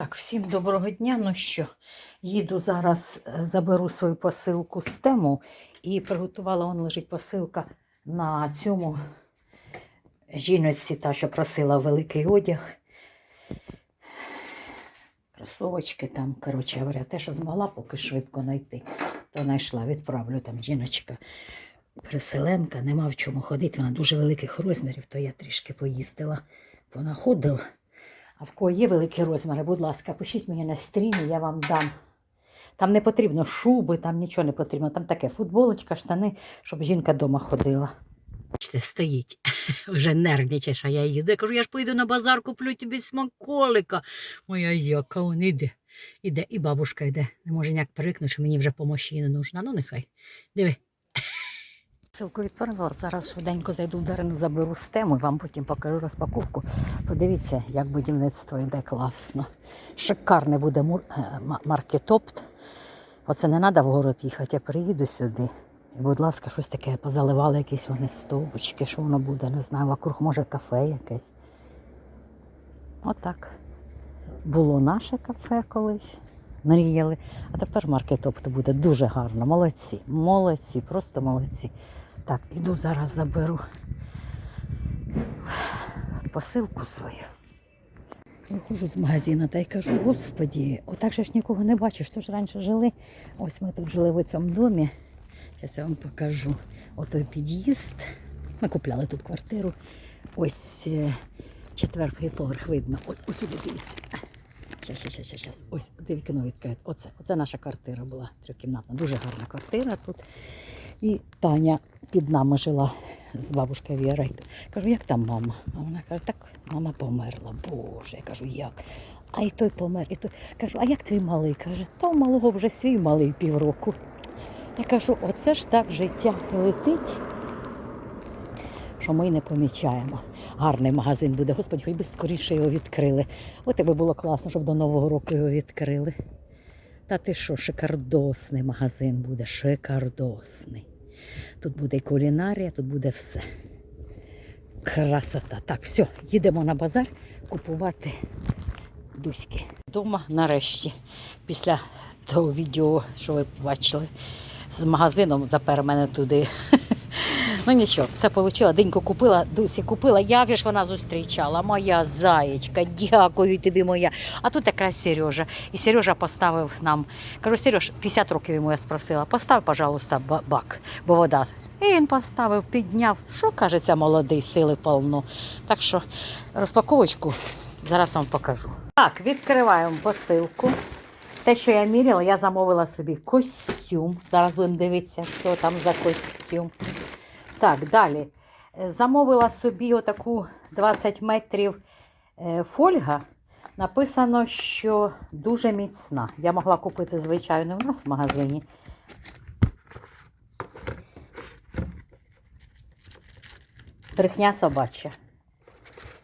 Так, всім доброго дня. Ну що, їду зараз, е, заберу свою посилку з тему і приготувала, он лежить посилка на цьому жіночці, та, що просила великий одяг. Кросовочки там, коротше говоря, те, що змогла поки швидко знайти, то знайшла, відправлю там жіночка. Переселенка, нема в чому ходити, вона дуже великих розмірів, то я трішки поїздила, понаходила. А в кого є великі розміри, будь ласка, пишіть мені на стрімі, я вам дам. Там не потрібно шуби, там нічого не потрібно. Там таке футболочка, штани, щоб жінка вдома ходила. Стоїть, вже нервничаєш, а я їду. Я кажу, я ж поїду на базар, куплю тобі смаколика. Моя яка, он іде. Іде, і бабушка йде. Не може ніяк перекнути, що мені вже помощі не нужна. Ну, нехай. Диви. Ссылку відправила. Зараз швиденько зайду в Дарину, заберу з тему і вам потім покажу розпаковку. Подивіться, як будівництво йде класно. Шикарний буде е, маркетопт. Оце не треба в город їхати, я приїду сюди. І, будь ласка, щось таке позаливали, якісь вони стовбочки, що воно буде, не знаю, вокруг може кафе якесь. Отак. Було наше кафе колись. Мріяли. А тепер маркетопт буде дуже гарно. Молодці. Молодці, просто молодці. Так, іду зараз заберу посилку свою. Виходжу з магазину та й кажу, господі, отак же ж нікого не бачиш. То ж раніше жили. Ось ми тут жили в цьому домі. Зараз я вам покажу отой під'їзд. Ми купляли тут квартиру. Ось е, четвертий поверх видно. Ось, ось дивіться. Щас, щас, щас, щас. Ось де вікно відкрите. Оце, оце наша квартира була трьохкімнатна. Дуже гарна квартира тут. І Таня під нами жила з бабушкою Вірою. Кажу, як там мама? А вона каже, так мама померла. Боже, я кажу, як? А і той помер, і той. Кажу, а як твій малий? Каже, та у малого вже свій малий півроку. Я кажу, оце ж так життя летить, що ми не помічаємо. Гарний магазин буде. Господи, хоч би скоріше його відкрили. От би було класно, щоб до Нового року його відкрили. Та ти що, шикардосний магазин буде, шикардосний. Тут буде і кулінарія, тут буде все. Красота. Так, все, їдемо на базар купувати дуськи. Дома нарешті, після того відео, що ви бачили, з магазином запер мене туди. Ну нічого, все отримала. Деньку купила, Дусі купила. Як же ж вона зустрічала? Моя заєчка, дякую тобі, моя. А тут якраз Сережа. І Сережа поставив нам. Кажу, Сереж, 50 років йому я спросила, постав, пожалуйста, ба- бак, бо вода. І він поставив, підняв. Що кажеться, молодий, сили повно. Так що розпаковочку зараз вам покажу. Так, відкриваємо посилку. Те, що я міряла, я замовила собі костюм. Зараз будемо дивитися, що там за костюм. Так, далі. Е, Замовила собі отаку 20 метрів е, фольга. Написано, що дуже міцна. Я могла купити, звичайно, у нас в магазині. Брехня собача.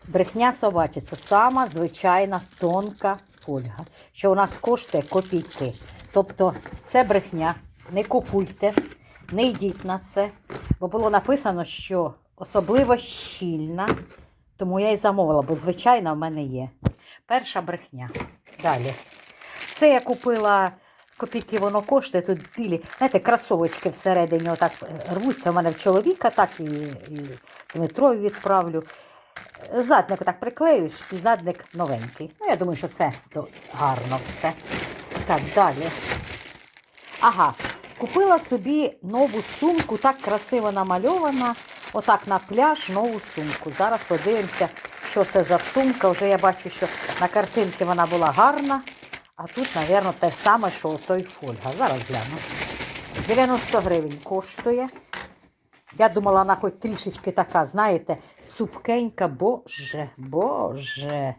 Брехня собача це сама звичайна тонка фольга, що у нас коштує копійки. Тобто це брехня. Не купуйте, не йдіть на це, бо було написано, що особливо щільна, тому я і замовила, бо звичайна в мене є. Перша брехня. Далі. Це я купила копійки, воно коштує тут білі. Знаєте, кросовочки всередині отак е, рвуться. У мене в чоловіка, так і, і Дмитрові відправлю. Задник так приклеюєш і задник новенький. Ну, я думаю, що це гарно все. Так, далі. Ага, купила собі нову сумку, так красиво намальована. Отак на пляж нову сумку. Зараз подивимося, що це за сумка. Вже я бачу, що на картинці вона була гарна, а тут, мабуть, те саме, що у той фольга. Зараз гляну. 90 гривень коштує. Я думала, вона хоч трішечки така, знаєте, цупкенька. Боже, боже,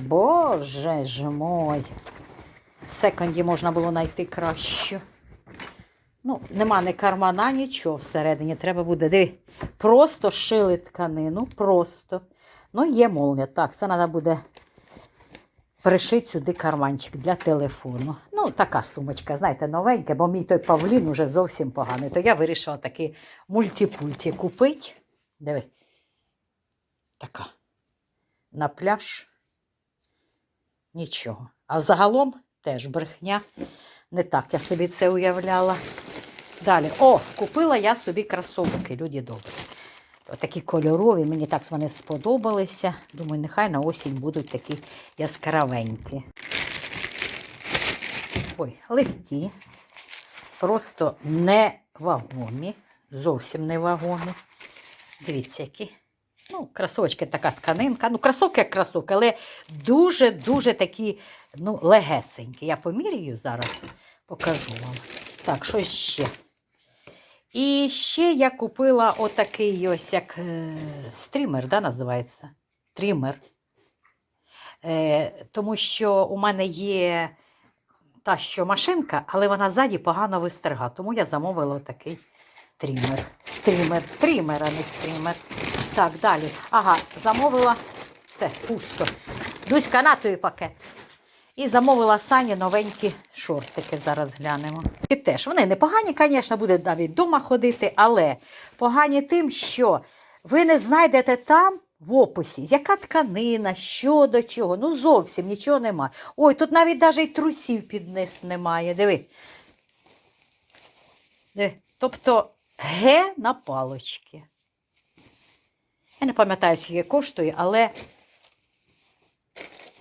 боже ж мой. В секонді можна було знайти кращу. Ну, нема ні кармана, нічого всередині. Треба буде. Диви, просто шили тканину, просто. Ну, є молния. Так, це треба буде пришити сюди карманчик для телефону. Ну, така сумочка, знаєте, новенька, бо мій той павлін уже зовсім поганий. То я вирішила такий мультипульті купити. Диви. Така. На пляж. Нічого. А загалом теж брехня. Не так я собі це уявляла. Далі. О, купила я собі кросовки, люди добрі. Такі кольорові, мені так вони сподобалися. Думаю, нехай на осінь будуть такі яскравенькі. Ой, легкі, просто не вагомі, зовсім не вагомі. Дивіться, які. Ну, кросовочки така тканинка. Ну, кросовки як кросовки, але дуже-дуже такі ну, легесенькі. Я поміряю зараз, покажу вам. Так, що ще? І ще я купила отакий ось як е, стрімер, да, називається? Трімер. Е, тому що у мене є та що машинка, але вона ззаді погано вистрига. Тому я замовила отакий трімер. Стрімер. Трімер, а не стрімер. Так, далі. Ага, замовила все, пусто. Дуська на той пакет. І замовила Сані новенькі шортики. Зараз глянемо. І теж вони непогані, звісно, буде навіть вдома ходити, але погані тим, що ви не знайдете там в описі, яка тканина, що до чого. Ну зовсім нічого немає. Ой, тут навіть навіть трусів під низ немає. Диви. Диви. Тобто Г на палочки. Я не пам'ятаю, скільки коштує, але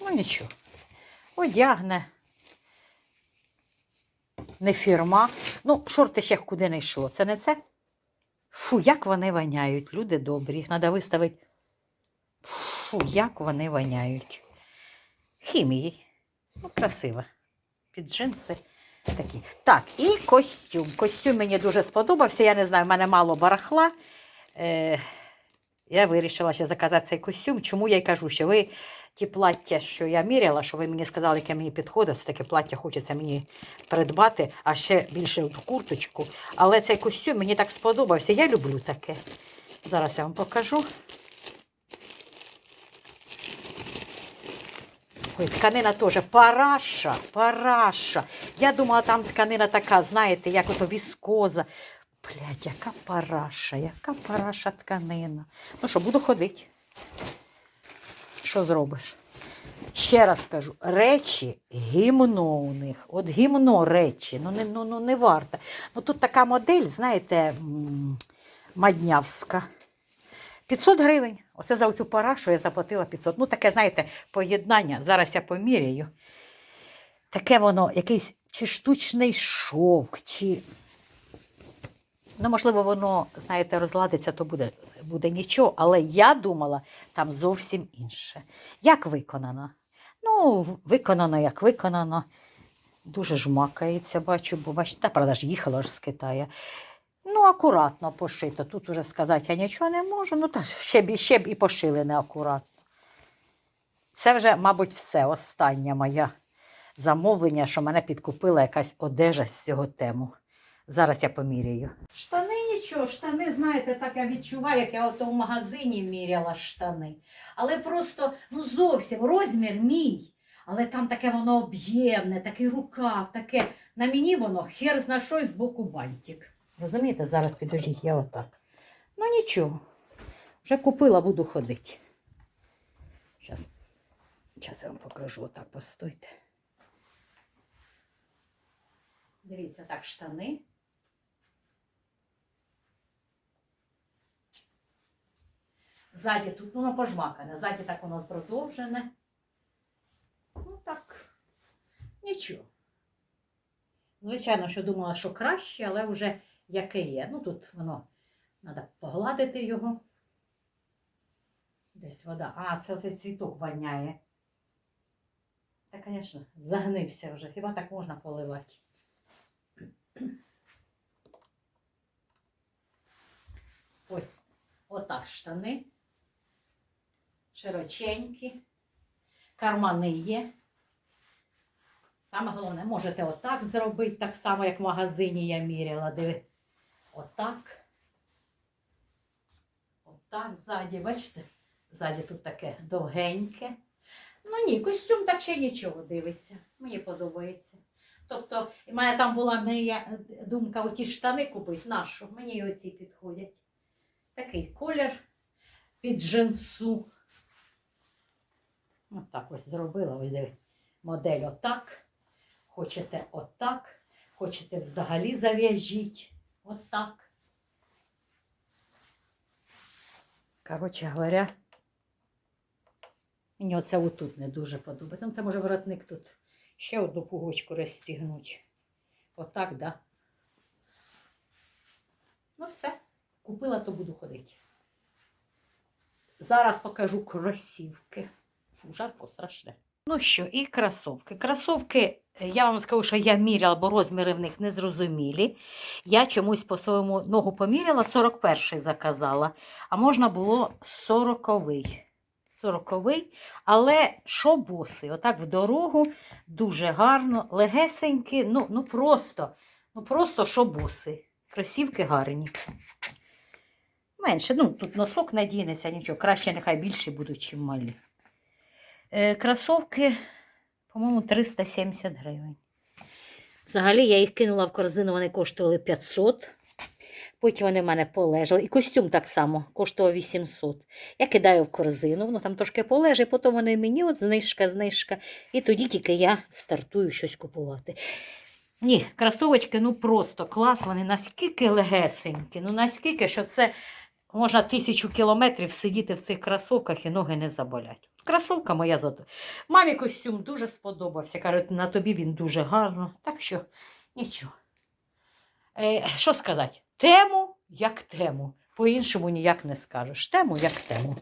ну нічого. Одягне. Не фірма. Ну, шорти ще куди не йшло. Це не це. Фу, як вони воняють, люди добрі. Їх треба виставити. Фу, як вони воняють. Хімії. Ну, красиво. Під джинси такі. Так, і костюм. Костюм мені дуже сподобався. Я не знаю, в мене мало барахла. Е, я вирішила ще заказати цей костюм. Чому я й кажу, що ви ті плаття, що я міряла, що ви мені сказали, яке мені підходить, це таке плаття хочеться мені придбати, а ще більше в курточку. Але цей костюм мені так сподобався. Я люблю таке. Зараз я вам покажу. Ой, тканина теж параша, параша. Я думала, там тканина така, знаєте, як ото віскоза. Блядь, яка параша, яка параша тканина. Ну що, буду ходити. Що зробиш? Ще раз кажу, речі гімно у них. От гімно речі. Ну не, ну, ну, не варто. Ну тут така модель, знаєте, маднявська. 500 гривень. Оце за цю парашу я заплатила 500. Ну, таке, знаєте, поєднання. Зараз я поміряю. Таке воно, якийсь чи штучний шовк, чи. Ну, можливо, воно, знаєте, розладиться, то буде, буде нічого. Але я думала, там зовсім інше. Як виконано? Ну, виконано, як виконано. Дуже жмакається, бачу, бо бачите, та правда ж їхала ж з Китаю. Ну, акуратно пошито. Тут уже сказати я нічого не можу. Ну, та ще б, ще б і пошили неакуратно. Це вже, мабуть, все. Останнє моє замовлення, що мене підкупила якась одежа з цього тему. Зараз я поміряю. Штани нічого, штани, знаєте, так я відчуваю, як я ото в магазині міряла штани. Але просто ну зовсім розмір мій. Але там таке воно об'ємне, такий рукав, таке. На мені воно хер зна що і з боку бантик. Розумієте, зараз підождіть, я отак. Ну нічого. Вже купила, буду ходити. Зараз я вам покажу, отак постойте. Дивіться, так, штани. Ззаді тут воно пожмакане, ззаді так воно продовжене. Ну так, нічого. Звичайно, що думала, що краще, але вже яке є. Ну тут воно треба погладити його. Десь вода. А, це цей цвіток воняє. Та, звісно, загнився вже. Хіба так можна поливати? Ось отак штани. Широченькі. Кармани є. Саме головне, можете отак зробити, так само, як в магазині я міряла. Диви. Отак. Отак ззаді, бачите? Ззаді тут таке довгеньке. Ну ні, костюм так ще нічого дивиться. Мені подобається. Тобто, в мене там була моя думка оті штани купити. Нашу? Мені оці підходять. Такий колір під джинсу. Отак ось зробила, ось диви. модель отак, хочете отак, хочете взагалі зав'яжіть отак. Коротше говоря, мені оце отут не дуже подобається. Ну, Це може воротник тут ще одну пуговичку розстігнуть. Отак, да? Ну все, купила, то буду ходити. Зараз покажу кросівки. Жарко страшне. Ну що, і кросовки. Кросовки, е, я вам скажу, що я міряла, бо розміри в них не зрозумілі. Я чомусь по своєму ногу поміряла, 41-й заказала, а можна було 40-й. 40-й, але що боси, отак в дорогу, дуже гарно, легесенькі, ну, ну просто, ну просто що боси. Кросівки гарні. Менше, ну тут носок надінеться, нічого. Краще нехай більші будуть, чим малі. Е, кросовки, по-моєму, 370 гривень. Взагалі я їх кинула в корзину, вони коштували 500. Потім вони в мене полежали. І костюм так само коштував 800. Я кидаю в корзину, воно там трошки полежить, потім вони мені от знижка, знижка. І тоді тільки я стартую щось купувати. Ні, кросовочки, ну просто клас, вони наскільки легесенькі, ну наскільки, що це можна тисячу кілометрів сидіти в цих кросовках і ноги не заболять. Кросовка моя зад... Мамі костюм дуже сподобався. Каже, на тобі він дуже гарно. Так що нічого. Е, що сказати? Тему як тему. По-іншому ніяк не скажеш. Тему як тему.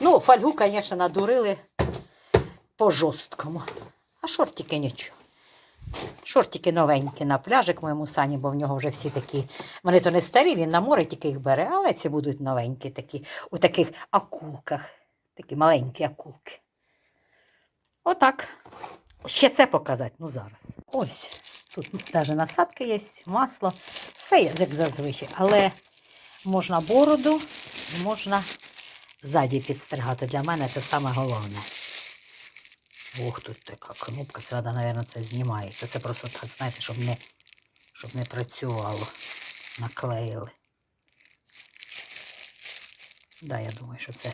Ну, фольгу, звісно, надурили по жорсткому. А шортики нічого. Шортики новенькі на пляжик моєму сані, бо в нього вже всі такі. Вони то не старі, він на море тільки їх бере, але ці будуть новенькі такі, у таких акулках. Такі маленькі акулки. Отак. Ще це показати, ну зараз. Ось. Тут навіть насадки є, масло. Все як зазвичай. Але можна бороду, можна ззаді підстригати. Для мене це саме головне. Ох, тут така кнопка, це треба, мабуть, це знімається. Це просто так, знаєте, щоб не, щоб не працювало. Наклеїли. Да, я думаю, що це.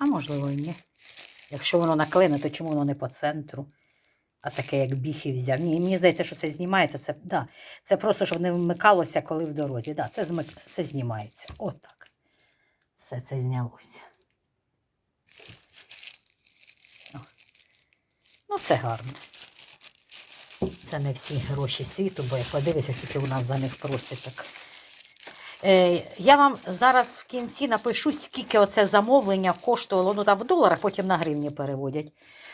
А можливо, і ні. Якщо воно наклеєне, то чому воно не по центру? А таке, як біхи взяв. Ні, мені здається, що це знімається. Це, да, це просто, щоб не вмикалося, коли в дорозі. Да, це, змик... це знімається. Отак. Все це знялося. О. Ну, це гарно. Це не всі гроші світу, бо як подивитися, скільки у нас за них просить так. Е, я вам зараз в кінці напишу, скільки оце замовлення коштувало. Ну там в доларах, потім на гривні переводять.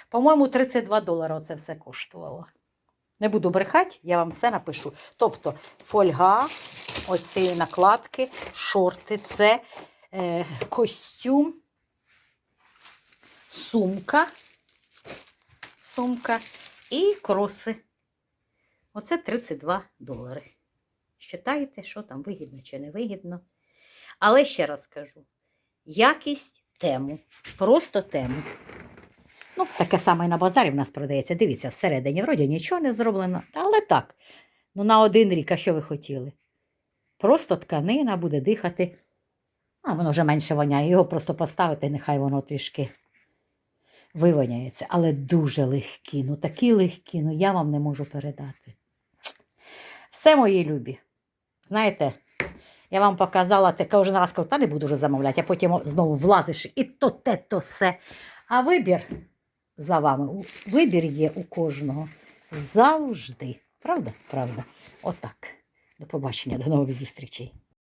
По-моєму, 32 долари оце все коштувало. Не буду брехати, я вам все напишу. Тобто фольга, оці накладки, шорти, це е, костюм, сумка, сумка і кроси. Оце 32 долари. Считайте, що там вигідно чи не вигідно. Але ще раз кажу: якість тему, просто тему. Ну, таке саме і на базарі в нас продається. Дивіться, всередині вроді нічого не зроблено, але так. Ну, на один рік, а що ви хотіли? Просто тканина буде дихати. А воно вже менше воняє. Його просто поставити, нехай воно трішки вивоняється. Але дуже легкі. Ну такі легкі, ну я вам не можу передати. Все мої любі. Знаєте, я вам показала, ти кожен раз кажу, та не буду вже замовляти, а потім знову влазиш і то те, то все. А вибір за вами. Вибір є у кожного завжди. Правда? Правда. Отак. До побачення, до нових зустрічей.